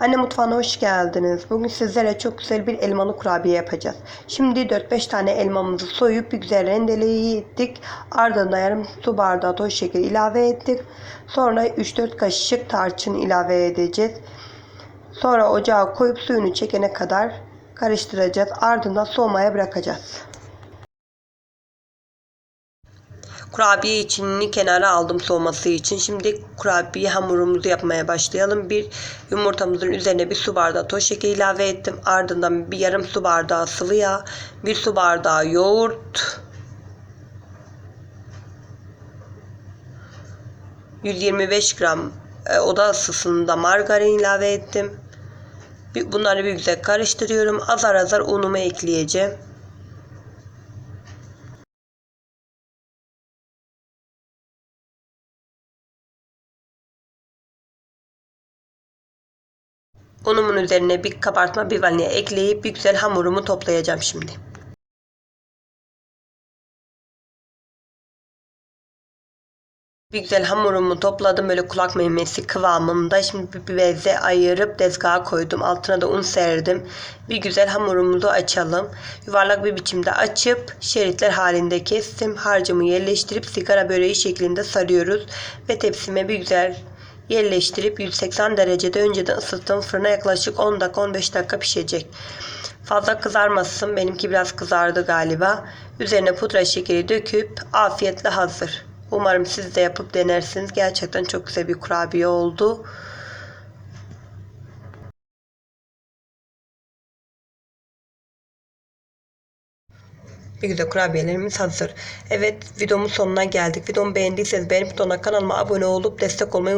Anne mutfağına hoş geldiniz. Bugün sizlere çok güzel bir elmalı kurabiye yapacağız. Şimdi 4-5 tane elmamızı soyup bir güzel rendeledik. Ardından yarım su bardağı toz şeker ilave ettik. Sonra 3-4 kaşık tarçın ilave edeceğiz. Sonra ocağa koyup suyunu çekene kadar karıştıracağız. Ardından soğumaya bırakacağız. Kurabiye içini kenara aldım soğuması için. Şimdi kurabiye hamurumuzu yapmaya başlayalım. Bir yumurtamızın üzerine bir su bardağı toz şeker ilave ettim. Ardından bir yarım su bardağı sıvı yağ, bir su bardağı yoğurt, 125 gram e, oda ısısında margarin ilave ettim. Bunları bir güzel karıştırıyorum. Azar azar unumu ekleyeceğim. Unumun üzerine bir kabartma bir vanilya ekleyip bir güzel hamurumu toplayacağım şimdi. Bir güzel hamurumu topladım böyle kulak memesi kıvamında. Şimdi bir, beze ayırıp tezgaha koydum. Altına da un serdim. Bir güzel hamurumuzu açalım. Yuvarlak bir biçimde açıp şeritler halinde kestim. Harcımı yerleştirip sigara böreği şeklinde sarıyoruz. Ve tepsime bir güzel yerleştirip 180 derecede önceden ısıttığım fırına yaklaşık 10 dakika 15 dakika pişecek. Fazla kızarmasın. Benimki biraz kızardı galiba. Üzerine pudra şekeri döküp afiyetle hazır. Umarım siz de yapıp denersiniz. Gerçekten çok güzel bir kurabiye oldu. Bir güzel kurabiyelerimiz hazır. Evet videomun sonuna geldik. Videomu beğendiyseniz beğenip butonuna kanalıma abone olup destek olmayı